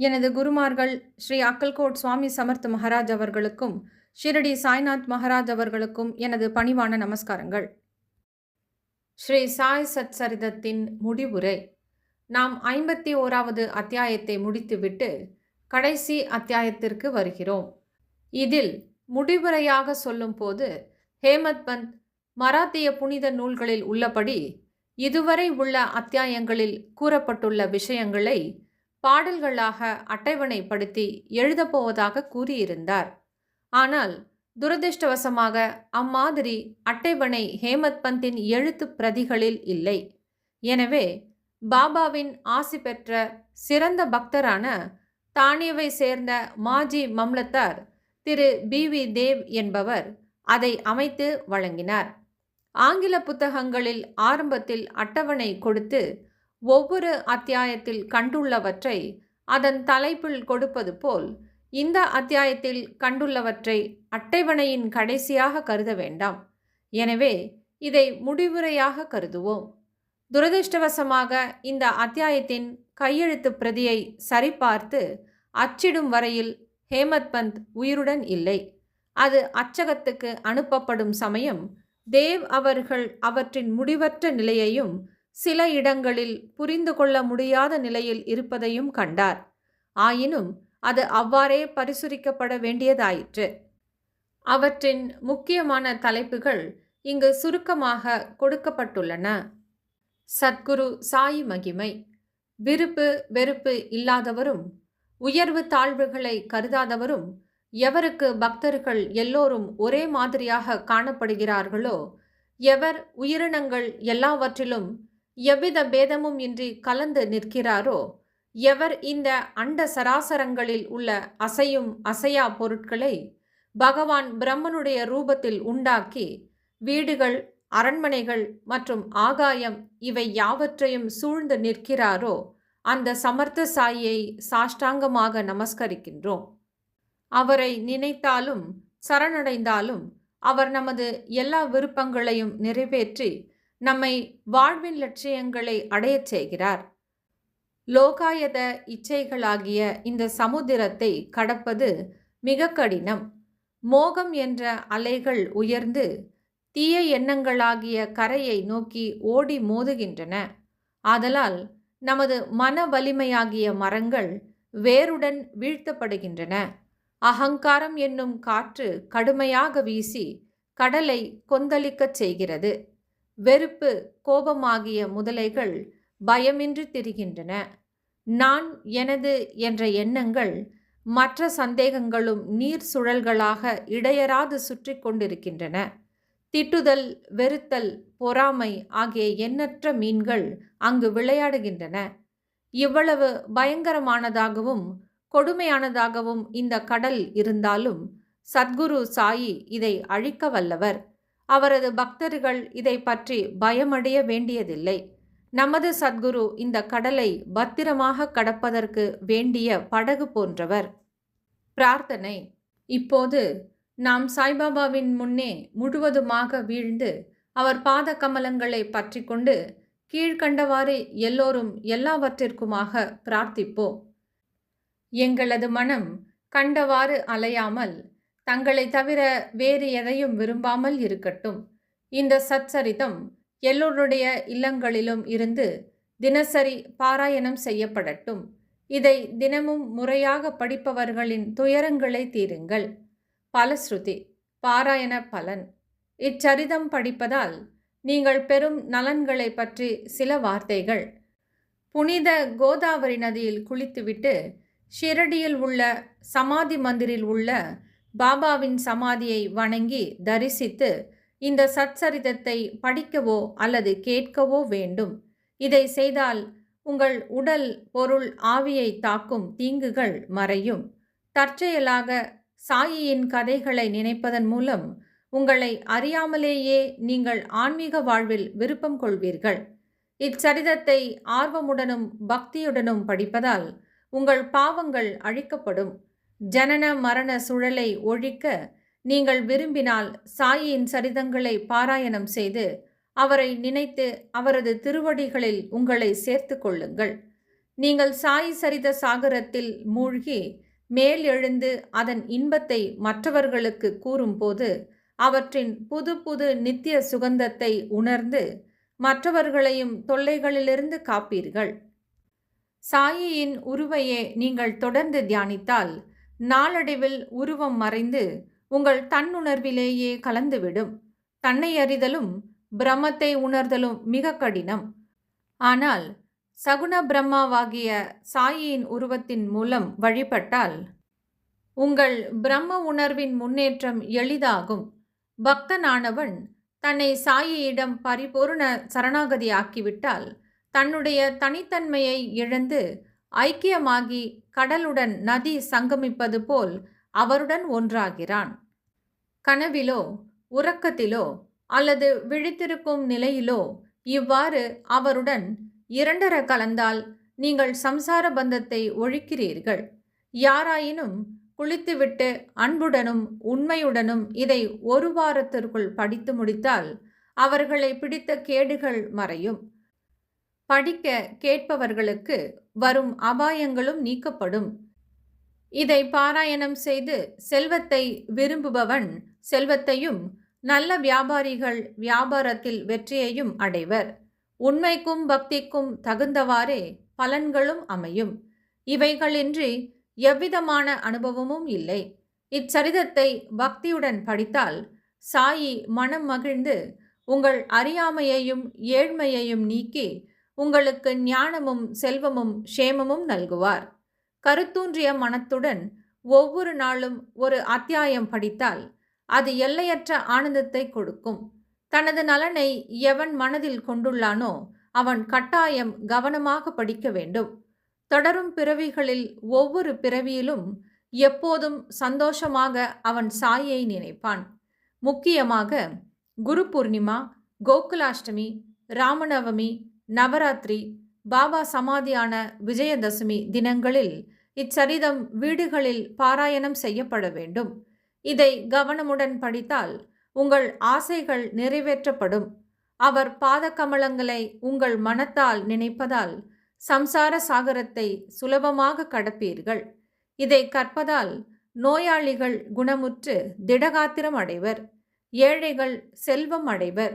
எனது குருமார்கள் ஸ்ரீ அக்கல்கோட் சுவாமி சமர்த் மகாராஜ் அவர்களுக்கும் ஷிரடி சாய்நாத் மகாராஜ் அவர்களுக்கும் எனது பணிவான நமஸ்காரங்கள். ஸ்ரீ சாய் சத்சரிதத்தின் முடிவுரை. நாம் ஐம்பத்தி ஓராவது அத்தியாயத்தை முடித்துவிட்டு கடைசி அத்தியாயத்திற்கு வருகிறோம். இதில் முடிவுரையாக சொல்லும்போது ஹேமத் பந்த் மராத்திய புனித நூல்களில் உள்ளபடி இதுவரை உள்ள அத்தியாயங்களில் கூறப்பட்டுள்ள விஷயங்களை பாடல்களாக அட்டவணைப்படுத்தி எழுதப்போவதாக கூறியிருந்தார். ஆனால் துரதிருஷ்டவசமாக அம்மாதிரி அட்டைவணை ஹேமத் பந்தின் எழுத்து பிரதிகளில் இல்லை. எனவே பாபாவின் ஆசி பெற்ற சிறந்த பக்தரான தானியவை சேர்ந்த மாஜி மம்லத்தார் திரு பி. வி. தேவ் என்பவர் அதை அமைத்து வழங்கினார். ஆங்கில புத்தகங்களில் ஆரம்பத்தில் அட்டவணை கொடுத்து ஒவ்வொரு அத்தியாயத்தில் கண்டுள்ளவற்றை அதன் தலைப்பில் கொடுப்பது போல் இந்த அத்தியாயத்தில் கண்டுள்ளவற்றை அட்டைவணையின் கடைசியாக கருத வேண்டாம். எனவே இதை முடிவுரையாக கருதுவோம். துரதிருஷ்டவசமாக இந்த அத்தியாயத்தின் கையெழுத்து பிரதியை சரிபார்த்து அச்சிடும் வரையில் ஹேமத் பந்த் உயிருடன் இல்லை. அது அச்சகத்துக்கு அனுப்பப்படும் சமயம் தேவ் அவர்கள் அவற்றின் முடிவற்ற நிலையையும் சில இடங்களில் புரிந்து கொள்ள முடியாத நிலையில் இருப்பதையும் கண்டார். ஆயினும் அது அவ்வாறே பரிசுரிக்கப்பட வேண்டியதாயிற்று. அவற்றின் முக்கியமான தலைப்புகள் இங்கு சுருக்கமாக கொடுக்கப்பட்டுள்ளன. சத்குரு சாய் மகிமை. விருப்பு வெறுப்பு இல்லாதவரும் உயர்வு தாழ்வுகளை கருதாதவரும் எவருக்கு பக்தர்கள் எல்லோரும் ஒரே மாதிரியாக காணப்படுகிறார்களோ எவர் உயிரினங்கள் எல்லாவற்றிலும் எவ்வித பேதமும் இன்றி கலந்து நிற்கிறாரோ? எவர் இந்த அண்ட சராசரங்களில் உள்ள அசையும் அசையா பொருட்களை பகவான் பிரம்மனுடைய ரூபத்தில் உண்டாக்கி வீடுகள் அரண்மனைகள் மற்றும் ஆகாயம் இவை யாவற்றையும் சூழ்ந்து நிற்கிறாரோ அந்த சமர்த்த சாயை சாஷ்டாங்கமாக நமஸ்கரிக்கின்றோம். அவரை நினைத்தாலும் சரணடைந்தாலும் அவர் நமது எல்லா விருப்பங்களையும் நிறைவேற்றி நம்மை வாழ்வின் லட்சியங்களை அடையச் செய்கிறார். லோகாயத இச்சைகளாகிய இந்த சமுத்திரத்தை கடப்பது மிக கடினம். மோகம் என்ற அலைகள் உயர்ந்து தீய எண்ணங்களாகிய கரையை நோக்கி ஓடி மோதுகின்றன. ஆதலால் நமது மன வலிமையாகிய மரங்கள் வேருடன் வீழ்த்தப்படுகின்றன. அகங்காரம் என்னும் காற்று கடுமையாக வீசி கடலை கொந்தளிக்கச் செய்கிறது. வெறுப்பு கோபமாகிய முதலைகள் பயமின்றி திரிகின்றன. நான் எனது என்ற எண்ணங்கள் மற்ற சந்தேகங்களும் நீர் சுழல்களாக இடையராது சுற்றி கொண்டிருக்கின்றன. திட்டுதல் வெறுத்தல் பொறாமை ஆகிய எண்ணற்ற மீன்கள் அங்கு விளையாடுகின்றன. இவ்வளவு பயங்கரமானதாகவும் கொடுமையானதாகவும் இந்த கடல் இருந்தாலும் சத்குரு சாயி இதை அழிக்க வல்லவர். அவரது பக்தர்கள் இதை பற்றி பயமடைய வேண்டியதில்லை. நமது சத்குரு இந்த கடலை பத்திரமாக கடப்பதற்கு வேண்டிய படகு போன்றவர். பிரார்த்தனை. இப்போது நாம் சாய்பாபாவின் முன்னே முழுவதுமாக வீழ்ந்து அவர் பாத கமலங்களை பற்றி கொண்டு கீழ்கண்டவாறு எல்லோரும் எல்லாவற்றிற்குமாக பிரார்த்திப்போம். எங்களது மனம் கண்டவாறு அலையாமல் தங்களை தவிர வேறு எதையும் விரும்பாமல் இருக்கட்டும். இந்த சச்சரிதம் எல்லோருடைய இல்லங்களிலும் இருந்து தினசரி பாராயணம் செய்யப்படட்டும். இதை தினமும் முறையாக படிப்பவர்களின் துயரங்களை தீருங்கள். பலஸ்ருதி பாராயண பலன். இச்சரிதம் படிப்பதால் நீங்கள் பெறும் நலன்களை பற்றி சில வார்த்தைகள். புனித கோதாவரி நதியில் குளித்துவிட்டு ஷிரடியில் உள்ள சமாதி மந்திரில் உள்ள பாபாவின் சமாதியை வணங்கி தரிசித்து இந்த சச்சரிதத்தை படிக்கவோ அல்லது கேட்கவோ வேண்டும். இதை செய்தால் உங்கள் உடல் பொருள் ஆவியை தாக்கும் தீங்குகள் மறையும். தற்செயலாக சாயியின் கதைகளை நினைப்பதன் மூலம் உங்களை அறியாமலேயே நீங்கள் ஆன்மீக வாழ்வில் விருப்பம் கொள்வீர்கள். இச்சரிதத்தை ஆர்வமுடனும் பக்தியுடனும் படிப்பதால் உங்கள் பாவங்கள் அழிக்கப்படும். ஜனன மரண சுழலை ஒழிக்க நீங்கள் விரும்பினால் சாயியின் சரிதங்களை பாராயணம் செய்து அவரை நினைத்து அவரது திருவடிகளில் உங்களை சேர்த்து கொள்ளுங்கள். நீங்கள் சாய் சரித சாகரத்தில் மூழ்கி மேல் எழுந்து அதன் இன்பத்தை மற்றவர்களுக்கு கூறும்போது அவற்றின் புது புது நித்திய சுகந்தத்தை உணர்ந்து மற்றவர்களையும் தொல்லைகளிலிருந்து காப்பீர்கள். சாயியின் உருவையே நீங்கள் தொடர்ந்து தியானித்தால் நாளடைவில் உருவம் மறைந்து உங்கள் தன்னுணர்விலேயே கலந்துவிடும். தன்னை அறிதலும் பிரம்மத்தை உணர்தலும் மிக கடினம். ஆனால் சகுண பிரம்மாவாகிய சாயியின் உருவத்தின் மூலம் வழிபட்டால் உங்கள் பிரம்ம உணர்வின் முன்னேற்றம் எளிதாகும். பக்தனானவன் தன்னை சாயியிடம் பரிபூர்ண சரணாகதி ஆக்கிவிட்டால் தன்னுடைய தனித்தன்மையை இழந்து ஐக்கியமாகி கடலுடன் நதி சங்கமிப்பது போல் அவருடன் ஒன்றாகிறான். கனவிலோ உறக்கத்திலோ அல்லது விழித்திருக்கும் நிலையிலோ இவ்வாறு அவருடன் இரண்டர கலந்தால் நீங்கள் சம்சார பந்தத்தை ஒழிக்கிறீர்கள். யாராயினும் குளித்துவிட்டு அன்புடனும் உண்மையுடனும் இதை ஒரு வாரத்திற்குள் படித்து முடித்தால் அவர்களை பிடித்த கேடுகள் மறையும். படிக்க கேட்பவர்களுக்கு வரும் அபாயங்களும் நீக்கப்படும். இதை பாராயணம் செய்து செல்வத்தை விரும்புபவன் செல்வத்தையும் நல்ல வியாபாரிகள் வியாபாரத்தில் வெற்றியையும் அடைவர். உண்மைக்கும் பக்திக்கும் தகுந்தவாறே பலன்களும் அமையும். இவைகளின்றி எவ்விதமான அனுபவமும் இல்லை. இச்சரிதத்தை பக்தியுடன் படித்தால் சாயி மனம் மகிழ்ந்து உங்கள் அறியாமையையும் ஏழ்மையையும் நீக்கி உங்களுக்கு ஞானமும் செல்வமும் க்ஷேமமும் நல்குவார். கருத்தூன்றிய மனத்துடன் ஒவ்வொரு நாளும் ஒரு அத்தியாயம் படித்தால் அது எல்லையற்ற ஆனந்தத்தை கொடுக்கும். தனது நலனை எவன் மனதில் கொண்டுள்ளானோ அவன் கட்டாயம் கவனமாக படிக்க வேண்டும். தொடரும் பிறவிகளில் ஒவ்வொரு பிறவியிலும் எப்போதும் சந்தோஷமாக அவன் சாயை நினைப்பான். முக்கியமாக குரு பூர்ணிமா கோகுலாஷ்டமி ராமநவமி நவராத்திரி பாபா சமாதியான விஜயதசமி தினங்களில் இச்சரிதம் வீடுகளில் பாராயணம் செய்யப்பட வேண்டும். இதை கவனமுடன் படித்தால் உங்கள் ஆசைகள் நிறைவேற்றப்படும். அவர் பாதக்கமலங்களை உங்கள் மனத்தால் நினைப்பதால் சம்சார சாகரத்தை சுலபமாக கடப்பீர்கள். இதை கற்பதால் நோயாளிகள் குணமுற்று திடகாத்திரம் அடைவர். ஏழைகள் செல்வம் அடைவர்.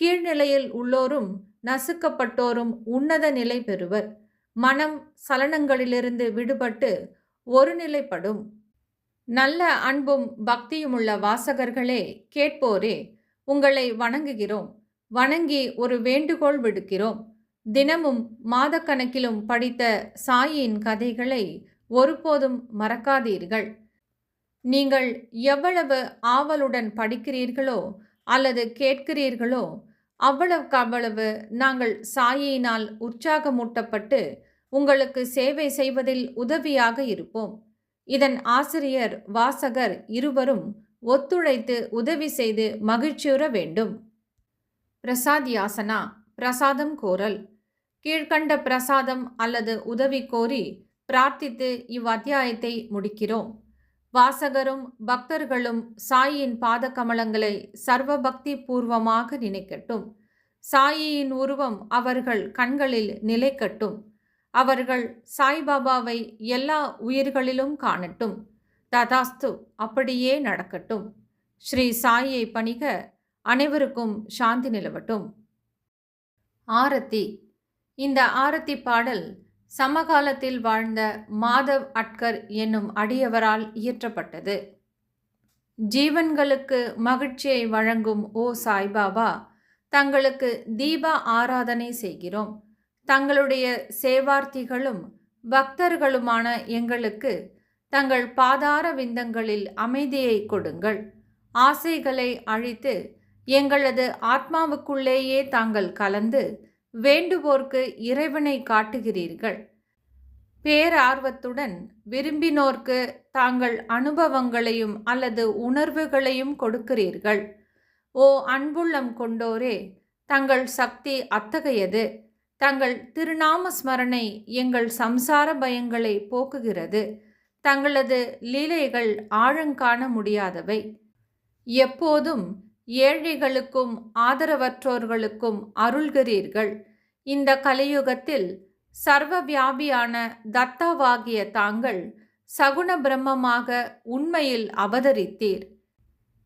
கீழ்நிலையில் உள்ளோரும் நசுக்கப்பட்டோரும் உன்னத நிலை பெறுவர். மனம் சலனங்களிலிருந்து விடுபட்டு ஒருநிலைப்படும் நல்ல அன்பும் பக்தியுமுள்ள வாசகர்களே கேட்போரே உங்களை வணங்குகிறோம். வணங்கி ஒரு வேண்டுகோள் விடுக்கிறோம். தினமும் மாதக்கணக்கிலும் படித்த சாயின் கதைகளை ஒருபோதும் மறக்காதீர்கள். நீங்கள் எவ்வளவு ஆவலுடன் படிக்கிறீர்களோ அல்லது கேட்கிறீர்களோ அவ்வளவுக்கு அவ்வளவு நாங்கள் சாயியினால் உற்சாகமூட்டப்பட்டு உங்களுக்கு சேவை செய்வதில் உதவியாக இருப்போம். இதன் ஆசிரியர் வாசகர் இருவரும் ஒத்துழைத்து உதவி செய்து மகிழ்ச்சியுற வேண்டும். பிரசாத் யாசனா பிரசாதம் கோரல். கீழ்கண்ட பிரசாதம் அல்லது உதவி கோரி பிரார்த்தித்து இவ்வத்தியாயத்தை முடிக்கிறோம். வாசகரும் பக்தர்களும் சாயின் பாத சர்வபக்தி சர்வ பக்தி பூர்வமாக நினைக்கட்டும். சாயியின் உருவம் அவர்கள் கண்களில் நிலைக்கட்டும். அவர்கள் சாய்பாபாவை எல்லா உயிர்களிலும் காணட்டும். ததாஸ்து அப்படியே நடக்கட்டும். ஸ்ரீ சாயை பணிக அனைவருக்கும் சாந்தி நிலவட்டும். ஆரத்தி. இந்த ஆரத்தி பாடல் சமகாலத்தில் வாழ்ந்த மாதவ் அட்கர் என்னும் அடியவரால் இயற்றப்பட்டது. ஜீவன்களுக்கு மகிழ்ச்சியை வழங்கும் ஓ சாய்பாபா தங்களுக்கு தீப ஆராதனை செய்கிறோம். தங்களுடைய சேவார்த்திகளும் பக்தர்களுமான எங்களுக்கு தங்கள் பாதார விந்தங்களில் அமைதியை கொடுங்கள். ஆசைகளை அழித்து எங்களது ஆத்மாவுக்குள்ளேயே தாங்கள் கலந்து வேண்டுவோர்க்கு இறைவனை காட்டுகிறீர்கள். பேரார்வத்துடன் விரும்பினோர்க்கு தாங்கள் அனுபவங்களையும் அல்லது உணர்வுகளையும் கொடுக்கிறீர்கள். ஓ அன்புள்ளம் கொண்டோரே தங்கள் சக்தி அத்தகையது. தங்கள் திருநாம ஸ்மரணை எங்கள் சம்சார பயங்களை போக்குகிறது. தங்களது லீலைகள் ஆழங்காண முடியாதவை. எப்போதும் ஏழைகளுக்கும் ஆதரவற்றோர்களுக்கும் அருள்கிறீர்கள். இந்த கலியுகத்தில் சர்வ வியாபியான தத்தாவாகிய தாங்கள் சகுண பிரம்மமாக உண்மையில் அவதரித்தீர்.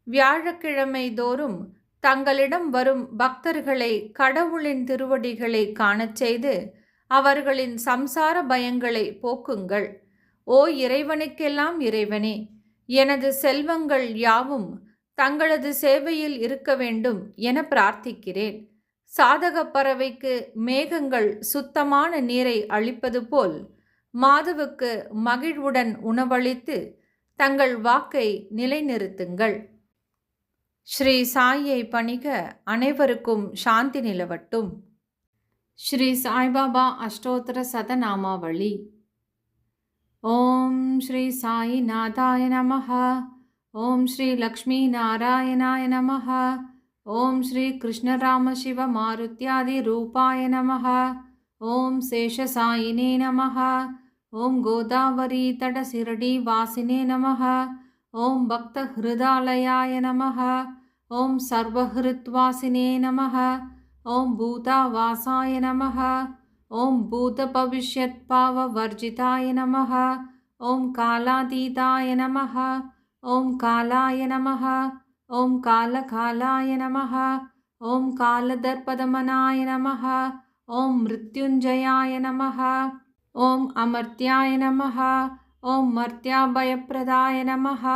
வியாழக்கிழமை தோறும் தங்களிடம் வரும் பக்தர்களை கடவுளின் திருவடிகளை காணச் செய்து அவர்களின் சம்சார பயங்களை போக்குங்கள். ஓ இறைவனுக்கெல்லாம் இறைவனே எனது செல்வங்கள் யாவும் தங்களது சேவையில் இருக்க வேண்டும் என பிரார்த்திக்கிறேன். சாதக பறவைக்கு மேகங்கள் சுத்தமான நீரை அளிப்பது போல் மாதுவுக்கு மகிழ்வுடன் உணவளித்து தங்கள் வாக்கை நிலைநிறுத்துங்கள். ஸ்ரீ சாயை பணிக அனைவருக்கும் சாந்தி நிலவட்டும். ஸ்ரீ சாய்பாபா அஷ்டோத்தர சதநாமாவளி. ஓம் ஸ்ரீ சாயி நாதாய நமஹா. ॐ श्रीलक्ष्मीनारायणाय नमः। ॐ श्रीकृष्णरामशिवमारुत्यादिरूपाय नमः। ॐ शेषसायिने नमः। ॐ गोदावरीतटशिरडीवासिने नमः। ॐ भक्तहृदालयाय नमः। ॐ सर्वहृत्वासिने नमः। ॐ भूतावासाय नमः। ॐ भूतभविष्यत्पाववर्जिताय नमः। ॐ कालातीताय नमः। ॐ कालाय नमः ॐ कालकालाय नमः ॐ कालदर्पदमनाय नमः ॐ मृत्युञ्जयाय नमः ॐ अमर्त्याय नमः ॐ मर्त्याभयप्रदाय नमः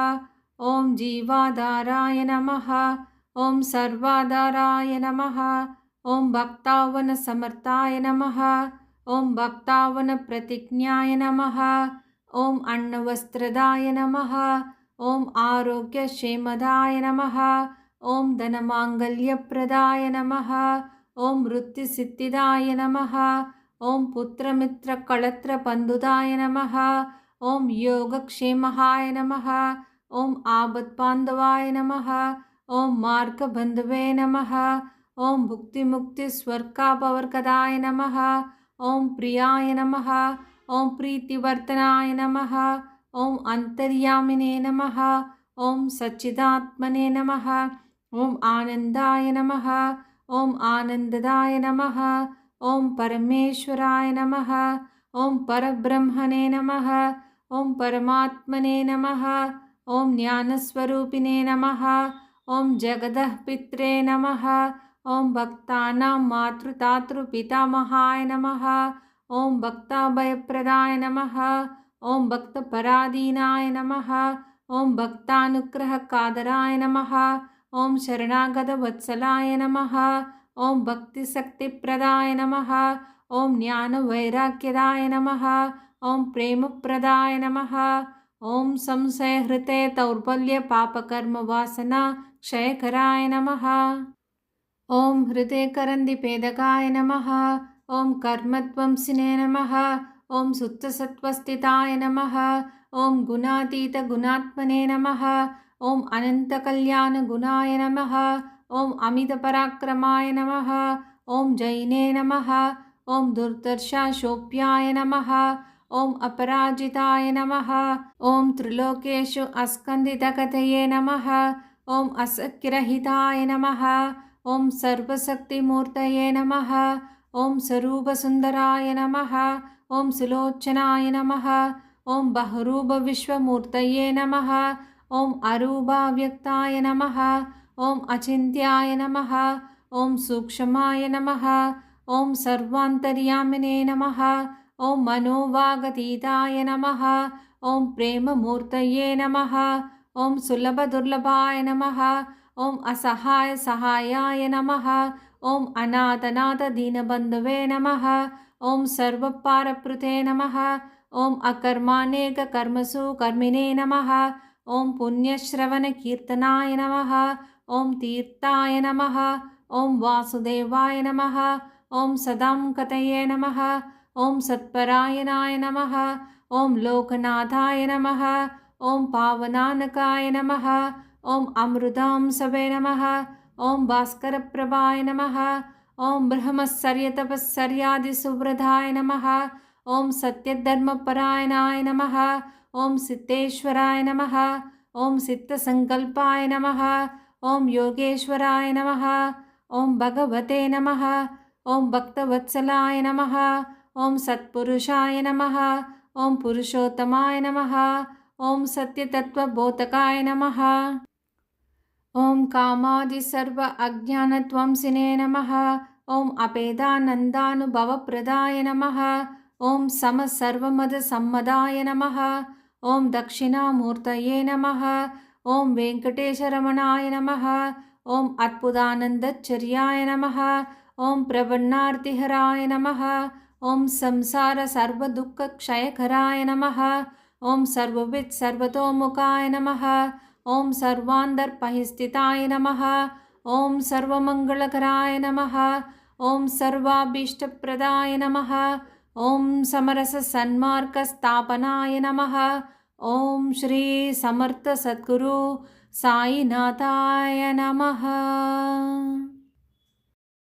ॐ जीवाधाराय नमः ॐ सर्वाधाराय नमः ॐ भक्तावनसमर्थाय नमः ॐ भक्तावनप्रतिज्ञाय नमः ॐ अन्नवस्त्रदाय नमः ॐ आरोग्यक्षेमदाय नमः। ॐ धनमाङ्गल्यप्रदाय नमः। ॐ वृत्तिसिद्धिदाय नमः। ॐ पुत्रमित्रकळत्रपन्धुदाय नमः। ॐ योगक्षेमहाय नमः। ॐ आपत्पान्धवाय नमः। ॐ मार्गबन्धवे नमः। ॐ भुक्तिमुक्तिस्वर्गापवर्गदाय नमः। ॐ प्रियाय नमः। ॐ प्रीतिवर्तनाय नमः। ॐ अन्तर्यामिने नमः ॐ सच्चिदात्मने नमः ॐ आनन्दाय नमः ॐ आनन्ददाय नमः ॐ परमेश्वराय नमः ॐ परब्रह्मणे नमः ॐ परमात्मने नमः ॐ ज्ञानस्वरूपिणे नमः ॐ जगदः पित्रे नमः ॐ भक्तानां मातृतातृपितामहाय नमः ॐ भक्ताभयप्रदाय नमः ॐ भक्तपराधीनाय नमः। ॐ भक्तानुग्रहकादराय नमः। ॐ शरणागतवत्सलाय नमः। ॐ भक्तिशक्तिप्रदाय नमः। ॐ ज्ञानवैराग्यदाय नमः। ॐ प्रेमप्रदाय नमः। ॐ संशयहृते दौर्बल्यपापकर्मवासना क्षयकराय नमः। ॐ हृदयकरन्दिपेदकाय नमः। ॐ कर्मध्वंसिने नमः। ॐ सुप्तसत्त्वस्थिताय नमः ॐ गुणातीतगुणात्मने नमः ॐ अनन्तकल्याणगुणाय नमः ॐ अमितपराक्रमाय नमः ॐ जैने नमः ॐ दुर्दर्शाशोप्याय नमः ॐ अपराजिताय नमः ॐ त्रिलोकेषु अस्कन्दितकथये नमः ॐ असक्तिरहिताय नमः ॐ सर्वशक्तिमूर्तये नमः ॐ स्वरूपसुन्दराय नमः ॐ सुलोचनाय नमः ॐ बहुरूपविश्वमूर्तये नमः ॐ अरूपाव्यक्ताय नमः ॐ अचिन्त्याय नमः ॐ सूक्ष्माय नमः ॐ सर्वान्तर्यामिने नमः ॐ मनोवागतीताय नमः ॐ प्रेममूर्तये नमः ॐ सुलभदुर्लभाय नमः ॐ असहायसहायाय नमः ॐ अनाथनाथदीनबन्धवे नमः ॐ सर्वपारपृते नमः ॐ अकर्मानेककर्मसु कर्मिणे नमः ॐ पुण्यश्रवणकीर्तनाय नमः ॐ तीर्थाय नमः ॐ वासुदेवाय नमः ॐ सदां कतये नमः ॐ सत्परायणाय नमः ॐ लोकनाथाय नमः ॐ पावनानकाय नमः ॐ अमृतां सवे नमः ॐ भास्करप्रभाय नमः ॐ बृहमस्सर्यतपस्सर्यादिसुव्रताय नमः ॐ सत्यधर्मपरायणाय नमः ॐ सिद्धेश्वराय नमः ॐ सिद्धसङ्कल्पाय नमः ॐ योगेश्वराय नमः ॐ भगवते नमः ॐ भक्तवत्सलाय नमः ॐ सत्पुरुषाय नमः ॐ पुरुषोत्तमाय नमः ॐ सत्यतत्त्वबोधकाय नमः ॐ कामादिसर्व अज्ञानत्वंसिने नमः ॐ अपेदानन्दानुभवप्रदाय नमः। ॐ समसर्वमदसम्मदाय नमः। ॐ दक्षिणामूर्तये नमः। ॐ वेङ्कटेशरमणाय नमः। ॐ अद्भुतानन्दचर्याय नमः। ॐ प्रपन्नार्तिहराय नमः। ॐ संसारसर्वदुःखक्षयकराय नमः। ॐ सर्ववित् सर्वतोमुखाय नमः। ॐ सर्वान्तर्पहिस्थिताय नमः। ॐ सर्वमङ्गलकराय नमः ॐ सर्वाभीष्टप्रदाय नमः। ॐ समरससन्मार्गस्थापनाय नमः। ॐ श्री समर्थसद्गुरु साईनाथाय नमः